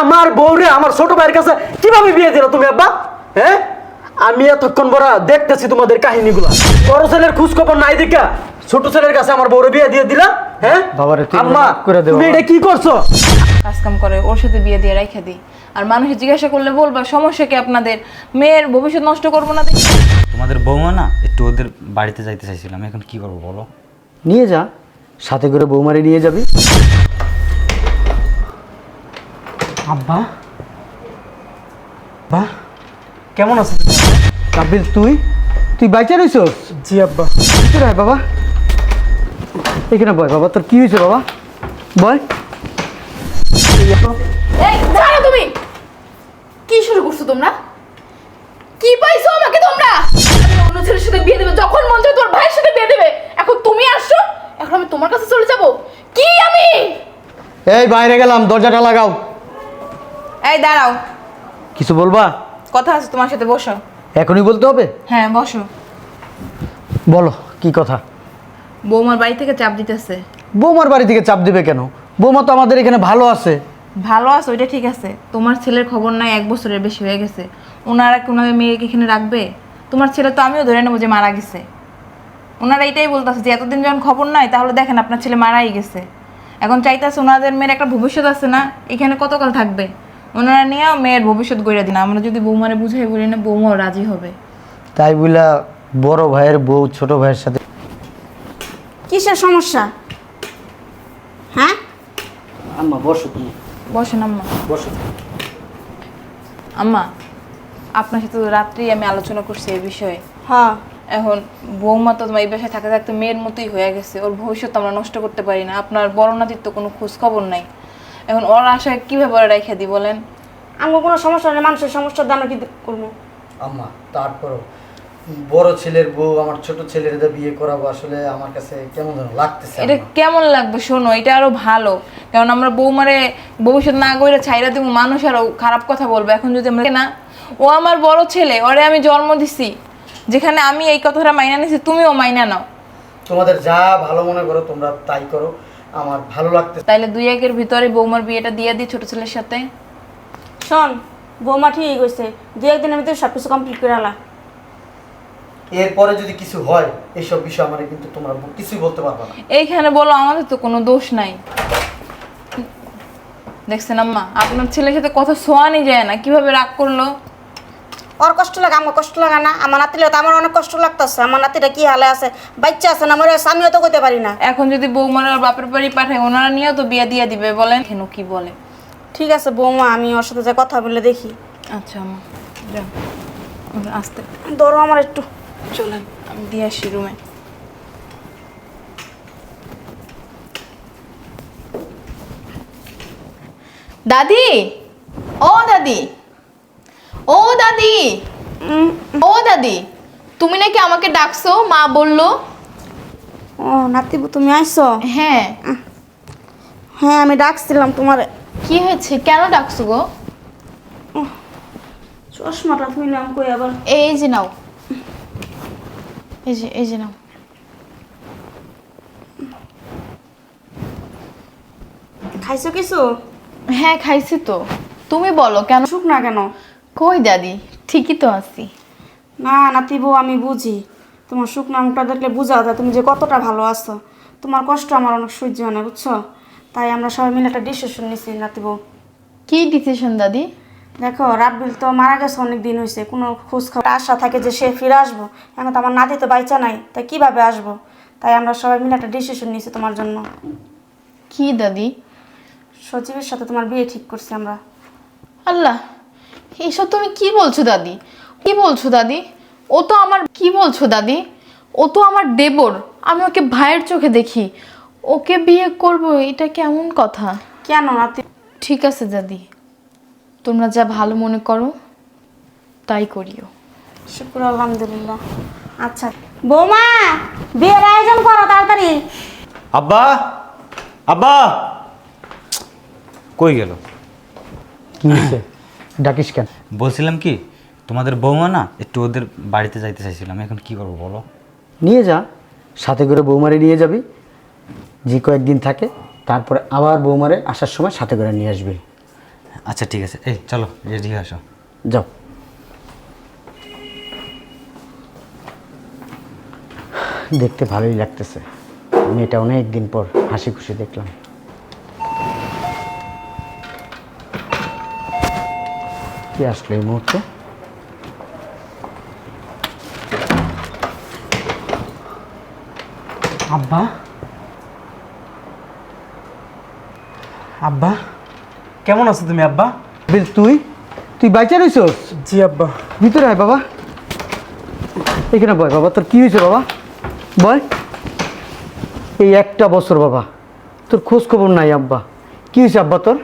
আমার বউরে আমার ছোট ভাইয়ের কাছে কীভাবে বিয়ে দিলা তুমি আব্বা? হ্যাঁ? আমি এতক্ষণ বড় দেখতেছি তোমাদের কাহিনীগুলো। বড় ছেলের খোঁজ খবর নাই দেখা। ছোট ছেলের কাছে আমার বউরে বিয়ে দিয়ে দিলা হ্যাঁ? বাবারে তুই আম্মা করে দে তুমি বাবা। এটা কি করছ? কাজ কাম করে ওর সাথে বিয়ে দিয়ে রেখে দিই আর মানুষ জিজ্ঞাসা করলে বলবা সমস্যা কি আপনাদের? মেয়ের ভবিষ্যৎ নষ্ট করব না দেখি। তোমাদের বৌমা না একটু ওদের বাড়িতে যাইতে চাইছিলাম। এখন কি করব বলো? নিয়ে যা সাথে করে বৌমারে নিয়ে যাবি। আব্বা। বা কেমন আছো কাবিল তুই? তুই বাইচা রইছস? জি আব্বা। কি রে বাবা। এখানে বয় বাবা তোর কি হয়েছে বাবা? বয়। এই দাঁড়াও তুমি। কি শুরু করছ তোমরা? কি পাইছো আমাকে তোমরা? আমি অন্য ছেলের সাথে বিয়ে দেবে যখন মন চায় তোর ভাইয়ের সাথে বিয়ে দেবে। এখন তুমি আসছো এখন আমি তোমার কাছে চলে যাব। কি আমি? এই বাইরে গেলাম দরজাটা লাগাও। এই দাঁড়াও। কিছু বলবা? কথা আছে তোমার সাথে বসো। এখনই বলতে হবে? হ্যাঁ বসো। বলো কি কথা? বৌমার বাড়ি থেকে চাপ দিতেছে। বৌমার বাড়ি থেকে চাপ দিবে কেন? বৌমা তো আমাদের এখানে ভালো আছে। ভালো আছে ওইটা ঠিক আছে। তোমার ছেলের খবর নাই এক বছরের বেশি হয়ে গেছে। ওনারা কি ওনাদের মেয়েকে এখানে রাখবে? তোমার ছেলে তো আমিও ধরে নেব যে মারা গেছে। ওনারা এটাই বলতেছে যে এতদিন যখন খবর নাই তাহলে দেখেন আপনার ছেলে মারাই গেছে। এখন চাইতেছে ওনাদের মেয়ের একটা ভবিষ্যৎ আছে না এখানে কতকাল থাকবে? ওনারা নিয়েও মেয়ের ভবিষ্যৎ গড়ে দিন। আমরা যদি বৌমারে বুঝাই বলি না বৌমাও রাজি হবে। তাই বইলা বড় ভাইয়ের বউ ছোট ভাইয়ের সাথে কিসের সমস্যা? হ্যাঁ? আম্মা বসো তুমি। বসেন আম্মা। বসো। আম্মা আপনার সাথে তো রাত্রেই আমি আলোচনা করছি এই বিষয়ে। হ্যাঁ। এখন বৌমা তো তোমার এই বাসায় থাকতে থাকতে মেয়ের মতোই হয়ে গেছে। ওর ভবিষ্যৎ আমরা নষ্ট করতে পারি না। আপনার বড় নাতির তো কোনো খোঁজ খবর নাই। এখন ওর আশায় কীভাবে ওরা রেখে দিই বলেন? আমার কোনো সমস্যা নেই মানুষের সমস্যা দিয়ে আমরা কি করব। আম্মা তারপরও বড় ছেলের বউ আমার ছোট ছেলের বিয়ে করাবো আসলে আমার কাছে কেমন যেন লাগতেছে এটা কেমন লাগবে শোনো এটা আরও ভালো। কারণ আমরা বউ বৌমারে ভবিষ্যৎ না করে ছাইরা দিব মানুষ আরও খারাপ কথা বলবে। এখন যদি আমরা না ও আমার বড় ছেলে ওরে আমি জন্ম দিছি যেখানে আমি এই কথাটা মাইনা নিছি তুমিও মাইনা নাও। তোমাদের যা ভালো মনে করো তোমরা তাই করো। আমার ভালো লাগতেছে। তাইলে দুই একের ভিতরে বৌমার বিয়েটা দিয়ে দিই ছোট ছেলের সাথে। শোন বৌমা ঠিক হয়েছে দু একদিনের ভিতরে সব কিছু কমপ্লিট করে আলা। এরপরে যদি কিছু হয় এইসব বিষয় আমার কিন্তু তোমরা কিছুই বলতে পারবে না। এইখানে বলো আমাদের তো কোনো দোষ নাই। দেখছেন আম্মা আপনার ছেলের সাথে কথা শোয়ানি যায় না কীভাবে রাগ করল? ওর কষ্ট লাগে আমার কষ্ট লাগে না। আমার নাতিলে তো আমার অনেক কষ্ট লাগতেছে। আমার নাতিটা কি হালে আছে? বাচ্চা আছে না আমার আমিও তো করতে পারি না। এখন যদি বৌমার আর বাপের বাড়ি পাঠায় ওনারা নিয়েও তো বিয়ে দিয়ে দিবে। বলেন কেন কি বলে? ঠিক আছে বৌমা আমি ওর সাথে যা কথা বলে দেখি। আচ্ছা আম্মা যান আসতে। ধরো আমার একটু। চলেন আমি দিয়ে আসি রুমে দাদি! ও দাদি! ও দাদি! ও দাদি তুমি নাকি আমাকে ডাকছো? মা বলল। ও নাতিবু তুমি আইছো হ্যাঁ। হ্যাঁ আমি ডাকছিলাম তোমার। কি হয়েছে? কেন ডাকছো গো? চশমাটা থুইলাম কই আবার? এই যে নাও। এই যে এই যে নাও। খাইছো কিছু? হ্যাঁ খাইছি তো। তুমি বলো কেন? শুক না কেন? কই দাদি? ঠিকই তো আছি। না নাতিবু আমি বুঝি। তোমার শুকনো মুখটা দেখলে বোঝা যায় তুমি যে কতটা ভালো আছো। তোমার কষ্ট আমার অনেক সহ্য হয় না বুঝছ? তাই আমরা সবাই মিলে একটা ডিসিশন নিছি নাতিবু কি ডিসিশন দাদি? দেখো রাব্বিল তো মারা গেছে অনেক দিন হয়েছে কোনো খোঁজ খবর আশা থাকে যে সে ফিরে আসব। এখন তো আমার নাতি তো বাইচা নাই তাই কীভাবে আসব? তাই আমরা সবাই মিলে একটা ডিসিশন নিছি তোমার জন্য। কি দাদি? সচিবের সাথে তোমার বিয়ে ঠিক করছি আমরা। আল্লাহ। এসব তুমি কি বলছো দাদি? কি বলছো দাদি? ও তো আমার কি বলছো দাদি? ও তো আমার দেবর আমি ওকে ভাইয়ের চোখে দেখি। ওকে বিয়ে করব এটা কেমন কথা? কেন নাতি ঠিক আছে দাদি। তোমরা যা ভালো মনে করো তাই করিও। শুক্র আলহামদুলিল্লাহ। আচ্ছা বৌমা বিয়ের আয়োজন করো তাড়াতাড়ি। আব্বা আব্বা। কই গেল? কি হয়েছে? ডাকিস কেন? বলছিলাম কি তোমাদের বৌমা না একটু ওদের বাড়িতে যাইতে চাইছিলাম এখন কি করব বলো? নিয়ে যা সাথে করে বৌমারে নিয়ে যাবি যে কয়েকদিন থাকে তারপরে আবার বৌমারে আসার সময় সাথে করে নিয়ে আসবি। আচ্ছা ঠিক আছে এই চলো রেডি হয়ে আসো। যাও। দেখতে ভালোই লাগতেছে মেয়েটা অনেক দিন পর হাসি খুশি দেখলাম। কি আসলো এই মুহূর্তে? আব্বা? আব্বা? কেমন আছো তুমি আব্বা? বেশ তুই? তুই বাইচা রইছস? জি আব্বা। ভিতরে আয় বাবা। এখানে বয় বাবা তোর কি হয়েছে বাবা? বয়। এই একটা বছর বাবা। তোর খোঁজ খবর নাই আব্বা। কি হয়েছে আব্বা তোর?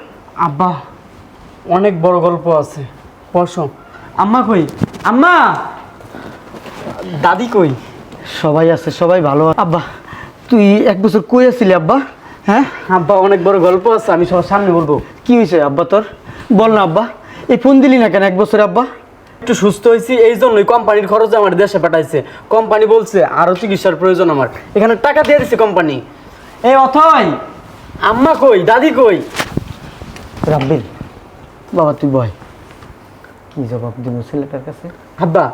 আব্বা অনেক বড় গল্প আছে। বসো। আম্মা কই? আম্মা! দাদি কই? সবাই আছে সবাই ভালো আব্বা তুই এক বছর কই আছিলি আব্বা? হ্যাঁ? আব্বা অনেক বড় গল্প আছে আমি সবার সামনে বলব। কি হয়েছে আব্বা তোর? বল না আব্বা। এই ফোন দিলি না কেন এক বছর আব্বা? একটু সুস্থ হয়েছি এই জন্যই কোম্পানির খরচ আমার দেশে পাঠাইছে। কোম্পানি বলছে আরও চিকিৎসার প্রয়োজন আমার। এখানে টাকা দিয়ে দিছে কোম্পানি। এই অথয় আম্মা কই দাদি কই? রাব্বিল বাবা তুই বয়। কি জবাব দিব ছেলেটার কাছে? আব্বা।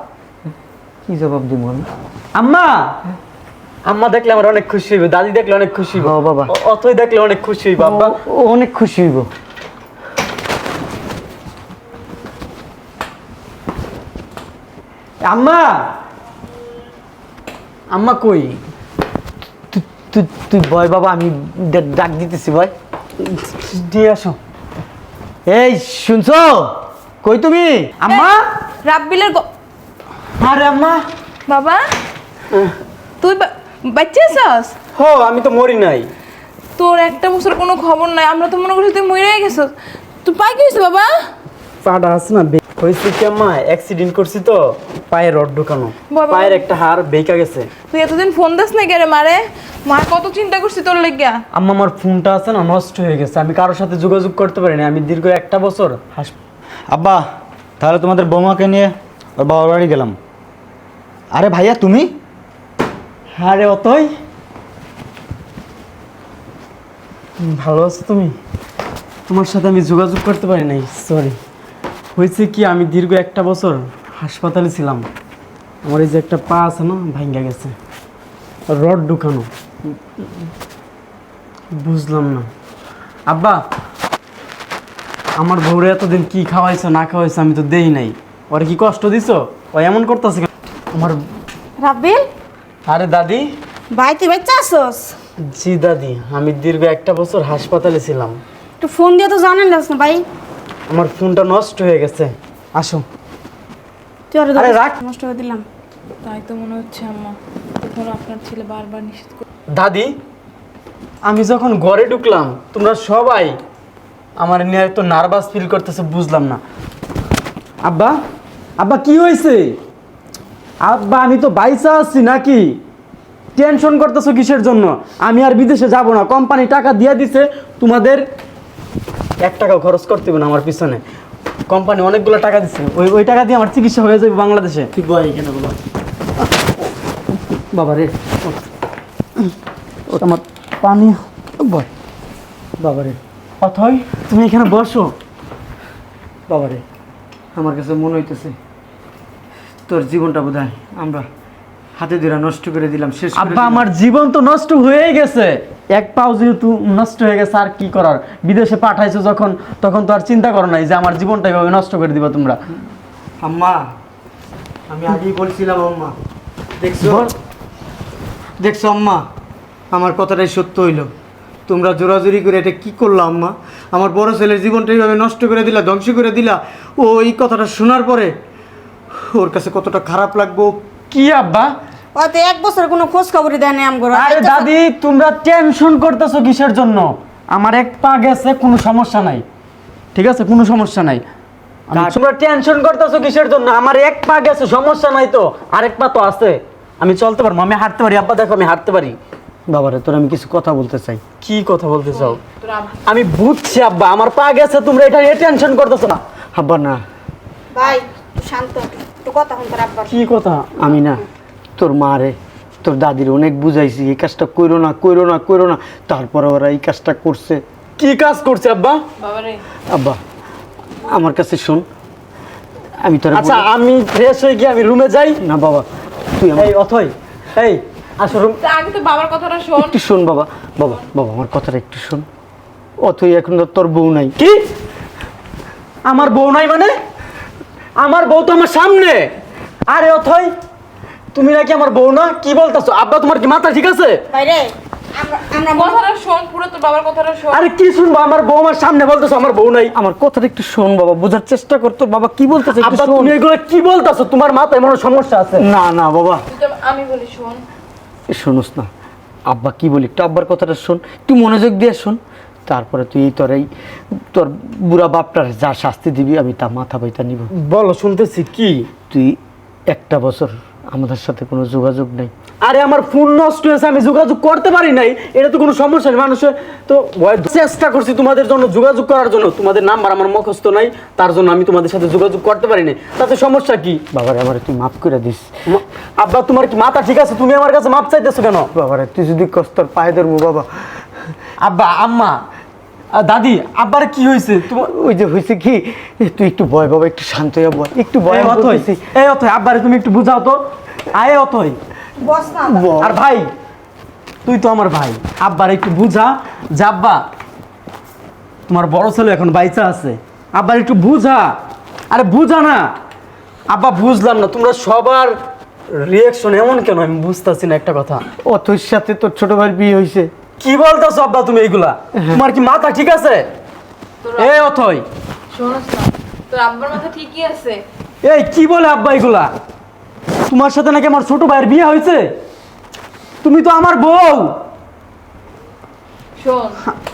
কি জবাব দিব আমি? আম্মা! আম্মা দেখলে আমার অনেক খুশি হইবে দাদি দেখলে অনেক খুশি হইব। বাবা। অ- অথয় দেখলে অনেক খুশি হইব আব্বা। অনেক খুশি হইব। আম্মা! আম্মা কই? তুই- তুই বয় বাবা আমি ডাক দিতেছি বয় দিয়ে আসো। এই শুনছো? কই তুমি? আম্মা? রাব্বিলের আরে আম্মা। বাবা তুই বাচ্চা আছিস? হো আমি তো মরি নাই। তোর একটা বছর কোনো খবর নাই আমরা তো মনে করছি তুই মরে গেছিস। তুই পাই কি হয়েছে বাবা? পাটা আছে না হয়েছে কি আম্মা? অ্যাক্সিডেন্ট করছি তো পায়ে রড ঢুকানো। পায়ের একটা হাড় বেঁকা গেছে। তুই এতদিন ফোন দিস না কেরে মারে? মা কত চিন্তা করছি তোর লেগিয়া? আম্মা আমার ফোনটা আছে না নষ্ট হয়ে গেছে। আমি কারোর সাথে যোগাযোগ করতে পারিনি। আমি দীর্ঘ একটা বছর হাস আব্বা, তাহলে তোমাদের বৌমাকে নিয়ে ওর বাবার বাড়ি গেলাম। আরে ভাইয়া, তুমি? আরে অতই। ভালো আছো তুমি? তোমার সাথে আমি যোগাযোগ করতে পারি নাই সরি হয়েছে কি, আমি দীর্ঘ একটা বছর হাসপাতালে ছিলাম। আমার এই যে একটা পা আছে না, ভাঙ্গা গেছে। রড ঢুকানো। বুঝলাম না। আব্বা আমার বউরে এতদিন কি খাওয়াইছো না খাওয়াইছো আমি তো দেই নাই। ওরে কি কষ্ট দিছো? ও এমন করতেছে আমার রাব্বিল? আরে দাদি। ভাই তুই বাচ্চা আসস জি দাদি আমি দীর্ঘ একটা বছর হাসপাতালে ছিলাম। একটু ফোন দিয়ে তো জানেন না ভাই। আমার ফোনটা নষ্ট হয়ে গেছে। আসো। তুই আরে আরে রাখ। নষ্ট করে দিলাম। তাই তো মনে হচ্ছে আম্মা তখন আপনার ছেলে বারবার নিষেধ করে দাদি আমি যখন ঘরে ঢুকলাম তোমরা সবাই আমার নিয়ে এত নার্ভাস ফিল করতেছে বুঝলাম না। আব্বা আব্বা কি হয়েছে? আব্বা আমি তো বাইসা আছি নাকি? টেনশন করতেছো কিসের জন্য? আমি আর বিদেশে যাব না। কোম্পানি টাকা দিয়ে দিছে তোমাদের এক টাকাও খরচ করতে হবে না আমার পিছনে। কোম্পানি অনেকগুলো টাকা দিছে। ওই ওই টাকা দিয়ে আমার চিকিৎসা হয়ে যাবে বাংলাদেশে। তুই বয় এখানে বাবা? বাবা রে ওটা আমার পানি বাবা রে। অথয় তুমি এখানে বসো। বাবা রে আমার কাছে মনে হইতেছে তোর জীবনটা বোধ আমরা হাতে ধরে নষ্ট করে দিলাম শেষ আব্বা আমার জীবন তো নষ্ট হয়ে গেছে। এক পাও যেহেতু নষ্ট হয়ে গেছে আর কি করার? বিদেশে পাঠাইছো যখন তখন তো আর চিন্তা করো নাই যে আমার জীবনটা এভাবে নষ্ট করে দিবা তোমরা। আম্মা আমি আগেই বলছিলাম আম্মা দেখছ? দেখছ আম্মা আমার কথাটাই সত্য হইল। তোমরা জোরাজুরি করে এটা কি করল আম্মা? আমার বড় ছেলের জীবনটা এইভাবে নষ্ট করে দিলা ধ্বংস করে দিলা। ও এই কথাটা শোনার পরে ওর কাছে কতটা খারাপ লাগবো। কি আব্বা? হয়তো এক বছর কোনো খোঁজ খবরই দেয় না আমগো আরে দাদি তোমরা টেনশন করতেছো কিসের জন্য? আমার এক পা গেছে কোনো সমস্যা নাই। ঠিক আছে কোনো সমস্যা নাই। আমি- তোমরা টেনশন করতেছো কিসের জন্য? আমার এক পা গেছে সমস্যা নাই তো। আরেক পা তো আছে। আমি চলতে পারব আমি হাঁটতে পারি। আব্বা দেখো আমি হাঁটতে পারি। বাবারে তোর আমি কিছু কথা বলতে চাই। কি কথা বলতে চাও? আমি বুঝছি আব্বা আমার পা গেছে তোমরা এটা নিয়ে টেনশন করতেছো না। আব্বা না। ভাই শান্ত হ, একটু কথা হন তোর আব্বার। কি কথা? আমি না তোর মা রে তোর দাদির অনেক বুঝাইছি এই কাজটা কইরো না কইরো না কইরো না। তারপরে ওরা এই কাজটা করছে। কি কাজ করছে আব্বা? বাবারে। আব্বা আমার কাছে শোন আমি তোর আচ্ছা আমি ফ্রেশ হয়ে গিয়ে আমি রুমে যাই। না বাবা তুই এই অথই এই আসো রুম। আগে তো বাবার কথাটা শোন। একটু শোন বাবা বাবা বাবা আমার কথাটা একটু শোন। অথই এখন তো তোর বউ নাই। কি? আমার বউ নাই মানে? আমার বউ তো আমার সামনে। আরে অথই তুমি নাকি আমার বউ না? কি বলতাছো? আব্বা তোমার কি মাথা ঠিক আছে? বাইরে আমরা আমরা মনে কথাটা শোন পুরো বাবার কথাটা শোন। আরে কি শুনব? আমার বউ আমার সামনে বলতেছো আমার বউ নাই। আমার কথাটা একটু শোন বাবা বোঝার চেষ্টা কর তোর বাবা কি বলতেছে। তুমি এগুলো কি বলতাছো? তোমার মাথায় মনে সমস্যা আছে। না না বাবা। আমি বলি শোন শোনোস না। আব্বা কি বলি একটু আব্বার কথাটা শোন তুই মনোযোগ দিয়ে শোন। তারপরে তুই এই তোর এই তোর বুড়া বাপটার যা শাস্তি দিবি আমি তা মাথা পাইতা নিব। বলো শুনতেছি কি? তুই একটা বছর আমাদের সাথে কোনো যোগাযোগ নেই। আরে আমার ফোন নষ্ট হয়েছে আমি যোগাযোগ করতে পারি নাই। এটা তো কোনো সমস্যা নেই মানুষের তো চেষ্টা করছি তোমাদের জন্য যোগাযোগ করার জন্য। তোমাদের নাম্বার আমার মুখস্থ নাই তার জন্য আমি তোমাদের সাথে যোগাযোগ করতে পারি নাই। তাতে সমস্যা কি? বাবারে আমার তুই মাফ করে দিস। আব্বা তোমার কি মাথা ঠিক আছে? তুমি আমার কাছে মাপ চাইতেছো কেন? বাবারে তুই যদি কস্তর পায়ে ধরবো বাবা। আব্বা আম্মা দাদি আব্বার কি হয়েছে? তোমার ওই যে হয়েছে কি তুই একটু ভয় বাবা একটু শান্ত হয়ে বল। একটু ভয় এই অথই এই অথই আব্বারে তুমি একটু বুঝাও তো। আয় অথই। বস না আর ভাই তুই তো আমার ভাই। আব্বার একটু বুঝা। যে আব্বা তোমার বড় ছেলে এখন বাইচা আছে। আব্বার একটু বুঝা। আরে বুঝা না। আব্বা বুঝলাম না। তোমরা সবার রিয়াকশন এমন কেন? আমি বুঝতেছি না একটা কথা। অথর সাথে তোর ছোট ভাইয়ের বিয়ে হয়েছে কি বলতেছো আব্বা তুমি এইগুলা? তোমার কি মাথা ঠিক আছে? এ অথই। শোনস না তোর আব্বার মাথা ঠিকই আছে। এই কি বলে আব্বা এগুলা? তোমার সাথে নাকি আমার ছোট ভাইয়ের বিয়ে হয়েছে? তুমি তো আমার বউ।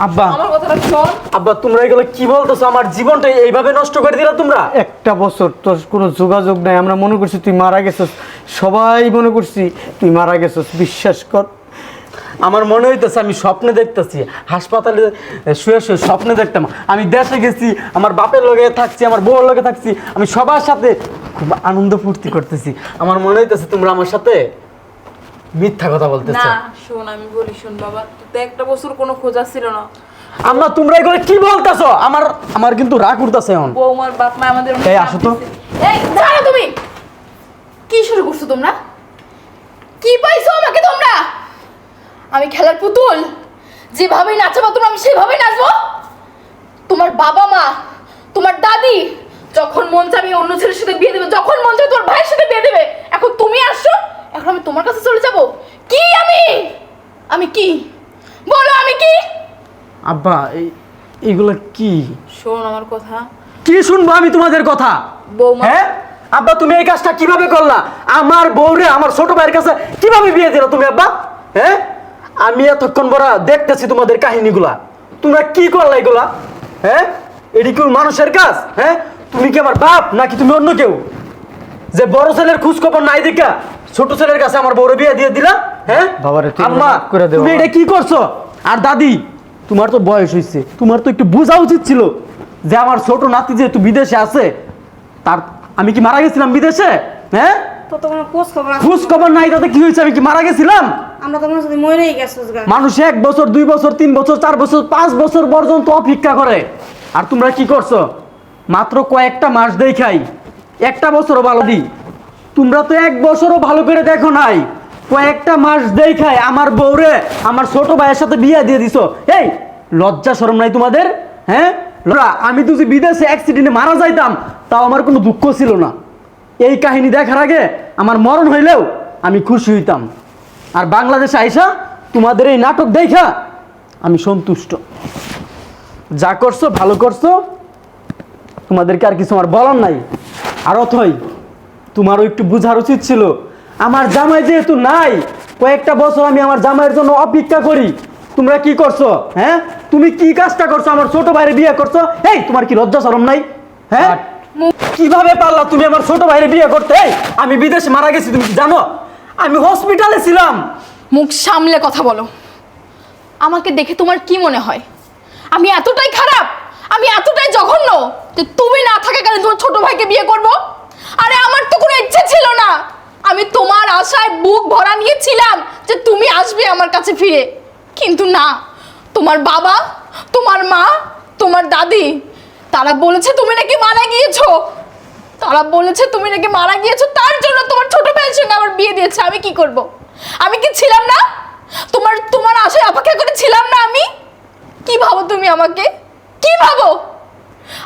আব্বা। আব্বা তোমরা এগুলো কি বলতেছো? আমার জীবনটা এইভাবে নষ্ট করে দিলা তোমরা? একটা বছর তোর কোনো যোগাযোগ নাই। আমরা মনে করছি তুই মারা গেছিস। সবাই মনে করছি তুই মারা গেছিস। বিশ্বাস কর। আমার মনে হইতেছে আমি স্বপ্নে দেখতেছি হাসপাতালে শুয়ে শুয়ে স্বপ্নে দেখতাম। আমি দেশে গেছি আমার বাপের লগে থাকছি আমার বউর লগে থাকছি আমি সবার সাথে খুব আনন্দ ফুর্তি করতেছি। আমার মনে হইতেছে তোমরা আমার সাথে মিথ্যা কথা বলতেছো। না শোন আমি বলি শোন বাবা তোর তো একটা বছর কোনো খোঁজা ছিল না। আম্মা তোমরা এগুলো কি বলতাছো? আমার আমার কিন্তু রাগ উঠতেছে এখন। বৌমার বাপ মা আমাদের এই আসো তো। এই দাঁড়া তুমি! কি শুরু করছ তোমরা? কি পাইছো আমাকে তোমরা? আমি খেলার পুতুল? যেভাবে নাচাবো তোমরা আমি সেভাবে নাচবো। তোমার বাবা মা তোমার দাদি যখন মন চাবে অন্য ছেলের সাথে বিয়ে দেবে যখন মন চাবে তোর ভাইয়ের সাথে বিয়ে দেবে এখন তুমি আসছো এখন আমি তোমার কাছে চলে যাব। কি আমি? আমি কি? বলো আমি কি? আব্বা এই এগুলো কি? শোন আমার কথা। কি শুনব আমি তোমাদের কথা? বৌমা। হ্যাঁ? আব্বা তুমি এই কাজটা কীভাবে করলা? আমার বউরে আমার ছোট ভাইয়ের কাছে কীভাবে বিয়ে দিলা তুমি আব্বা? হ্যাঁ? আমি এতক্ষণ বড় দেখতেছি তোমাদের কাহিনীগুলা। তোমরা কি করলা এগুলা? হ্যাঁ? এটি কি মানুষের কাজ? হ্যাঁ? তুমি কি আমার বাপ নাকি তুমি অন্য কেউ? যে বড় ছেলের খোঁজ খবর নাই দেখা ছোট ছেলের কাছে আমার বড় বিয়ে দিয়ে দিলা হ্যাঁ? বাবারে, আম্মা করে তুমি এটা কি করছ? আর দাদি তোমার তো বয়স হয়েছে তোমার তো একটু বোঝা উচিত ছিল যে আমার ছোট নাতি যেহেতু বিদেশে আছে তার আমি কি মারা গেছিলাম বিদেশে? হ্যাঁ? তো তো কোনো খোঁজ খবর আছে। খোঁজ খবর নাই তাতে কি হয়েছে? আমি কি মারা গেছিলাম? আমরা তো মনে মরেই গেছো গা। মানুষ এক বছর দুই বছর তিন বছর চার বছর পাঁচ বছর পর্যন্ত অপেক্ষা করে। আর তোমরা কি করছ? মাত্র কয়েকটা মাস দেখাই। একটা বছরও ভালো দি তোমরা তো এক বছরও ভালো করে দেখো নাই। কয়েকটা মাস দেখাই। আমার বউরে আমার ছোট ভাইয়ের সাথে বিয়ে দিয়ে দিছো। এই লজ্জা শরম নাই তোমাদের? হ্যাঁ? লোরা, আমি তো যে বিদেশে অ্যাক্সিডেন্টে মারা যাইতাম তাও আমার কোনো দুঃখ ছিল না। এই কাহিনী দেখার আগে আমার মরণ হইলেও আমি খুশি হইতাম। আর বাংলাদেশে আইসা তোমাদের এই নাটক দেখা আমি সন্তুষ্ট। যা করছ, ভালো করছ, তোমাদেরকে আর কিছু আমার বলার নাই। আর অথই তোমারও একটু বোঝার উচিত ছিল, আমার জামাই যেহেতু নাই, কয়েকটা বছর আমি আমার জামাইয়ের জন্য অপেক্ষা করি। তোমরা কি করছ? হ্যাঁ? তুমি কি কাজটা করছ? আমার ছোট ভাইয়ের বিয়ে করছ? এই, তোমার কি লজ্জা শরম নাই? হ্যাঁ? কীভাবে পারলা তুমি আমার ছোট ভাইয়ের বিয়ে করতে? আমি বিদেশে মারা গেছি, তুমি জানো? আমি হসপিটালে ছিলাম। মুখ সামলে কথা বলো। আমাকে দেখে তোমার কি মনে হয়? আমি এতটাই খারাপ, আমি এতটাই জঘন্য যে তুমি না থাকাকালীন তোমার ছোট ভাইকে বিয়ে করব? আরে, আমার তো কোনো ইচ্ছে ছিল না। আমি তোমার আশায় বুক ভরা নিয়েছিলাম যে তুমি আসবে আমার কাছে ফিরে। কিন্তু না, তোমার বাবা, তোমার মা, তোমার দাদি তারা বলেছে তুমি নাকি মারা গিয়েছো। তারা বলেছে তুমি নাকি মারা গিয়েছো, তার জন্য তোমার ছোট ভাইয়ের সঙ্গে আমার বিয়ে দিয়েছে, আমি কি করব? আমি কি ছিলাম না? তোমার তোমার আশায় অপেক্ষা করে ছিলাম না আমি? কি ভাবো তুমি আমাকে? কি ভাবো?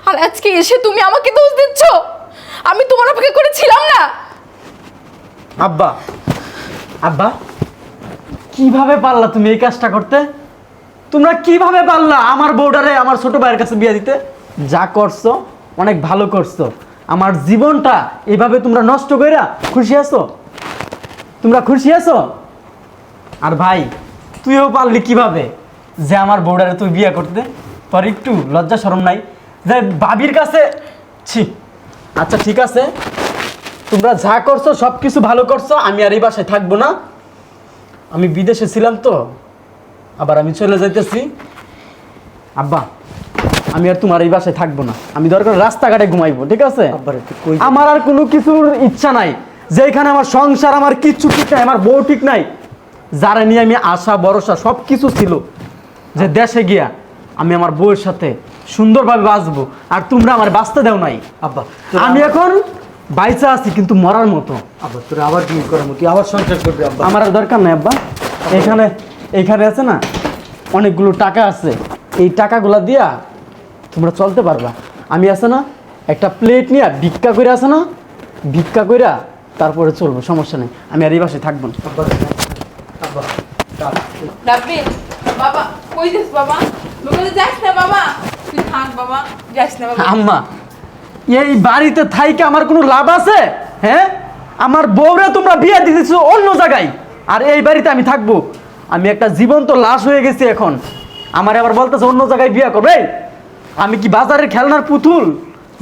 আর আজকে এসে তুমি আমাকে দোষ দিচ্ছ? আমি তোমার অপেক্ষা করে ছিলাম না। আব্বা আব্বা, কীভাবে পারলা তুমি এই কাজটা করতে? তোমরা কীভাবে পারলা আমার বউডারে আমার ছোট ভাইয়ের কাছে বিয়ে দিতে? যা করছ, অনেক ভালো করছ। আমার জীবনটা এভাবে তোমরা নষ্ট কইরা খুশি আছো? তোমরা খুশি আছো? আর ভাই, তুইও পারলি কীভাবে? যে আমার বউডারে তুই বিয়ে করতে, তোর একটু লজ্জা শরম নাই। যে বাবির কাছে, ছি আচ্ছা ঠিক আছে। তোমরা যা করছ সব কিছু ভালো করছ, আমি আর এই বাসায় থাকব না। আমি বিদেশে ছিলাম তো, আবার আমি চলে যাইতেছি। আব্বা আমি আর তোমার এই বাসায় থাকব না। আমি দরকার রাস্তাঘাটে ঘুমাইবো ঠিক আছে? আমার আর কোনো কিছুর ইচ্ছা নাই। যেখানে আমার সংসার আমার কিচ্ছু ঠিক নাই আমার বউ ঠিক নাই যারা নিয়ে আমি আশা ভরসা সব কিছু ছিল যে দেশে গিয়া আমি আমার বউয়ের সাথে সুন্দরভাবে বাঁচবো আর তোমরা আমার বাঁচতে দাও নাই। আব্বা আমি এখন বাইচা আছি কিন্তু মরার মতো। আব্বা তোরা আবার বিয়ে করার মতো? আবার সংসার করবে আব্বা। আমার আর দরকার নাই আব্বা। এখানে এখানে আছে না অনেকগুলো টাকা আছে। এই টাকাগুলা দিয়া তোমরা চলতে পারবা। আমি আছে না একটা প্লেট নিয়ে ভিক্ষা করে আছে না ভিক্ষা কইরা তারপরে চলবো সমস্যা নেই। আমি আর এই বাসায় থাকব না। আব্বা আব্বা থাক। রাব্বিল বাবা কই যাস বাবা? লোকে যাস না বাবা? তুই থাক বাবা যাস না বাবা। আম্মা এই বাড়িতে থাইকে আমার কোনো লাভ আছে? হ্যাঁ? আমার বউরে তোমরা বিয়ে দিতেছো অন্য জায়গায়। আর এই বাড়িতে আমি থাকব। আমি একটা জীবন্ত লাশ হয়ে গেছি এখন। আমার আবার বলতেছে অন্য জায়গায় বিয়ে করবে এই, আমি কি বাজারের খেলনার পুতুল?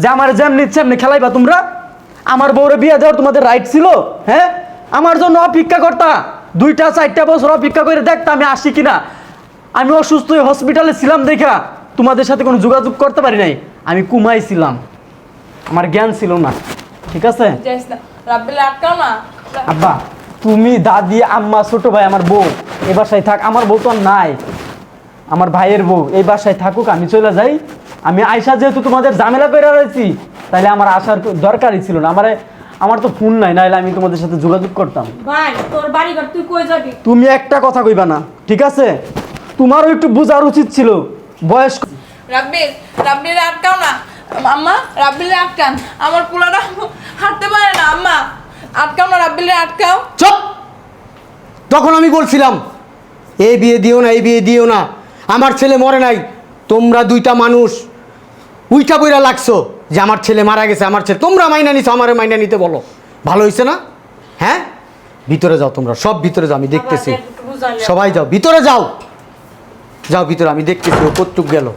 যে আমার যেমনি ইচ্ছে এমনি খেলাইবা তোমরা? আমার বউরে বিয়ে দেওয়ার তোমাদের রাইট ছিল হ্যাঁ? আমার জন্য অপেক্ষা করতা। দুইটা চারটা বছর অপেক্ষা করে দেখতা আমি আসি কিনা। আমি অসুস্থ হয়ে হসপিটালে ছিলাম দেখা। তোমাদের সাথে কোনো যোগাযোগ করতে পারি নাই। আমি কুমাইছিলাম আমার জ্ঞান ছিল না। ঠিক আছে? আব্বা তুমি দাদি আম্মা ছোট ভাই আমার বউ এই বাসায় থাক। আমার বউ তো আর নাই। আমার ভাইয়ের বউ এই বাসায় থাকুক আমি চলে যাই। আমি আয়সা যেহেতু তোমাদের ঝামেলা করে রয়েছি তাহলে আমার আসার দরকারই ছিল না। আমার আমার তো ফোন নাই নাহলে আমি তোমাদের সাথে যোগাযোগ করতাম। ভাই তোর বাড়ি ঘর তুই কই যাবি? তুমি একটা কথা কইবা না ঠিক আছে? তোমারও একটু বোঝার উচিত ছিল বয়স রাব্বিল রাব্বিল আটকাও না। আম্মা রাব্বিল আটকান। আমার পোলাটা হাঁটতে পারে না আম্মা। আটকাও না রাব্বিল আটকাও। চুপ! তখন আমি বলছিলাম এই বিয়ে দিও না এই বিয়ে দিও না। আমার ছেলে মরে নাই তোমরা দুইটা মানুষ উইটা বইরা লাগছো যে আমার ছেলে মারা গেছে আমার ছেলে তোমরা মাইনা নিছো আমারে মাইনা নিতে বলো। ভালো হয়েছে না? হ্যাঁ? ভিতরে যাও তোমরা সব ভিতরে যাও আমি দেখতেছি। সবাই যাও ভিতরে যাও। যাও ভিতরে আমি দেখতেছি ও কত্তুক গেল।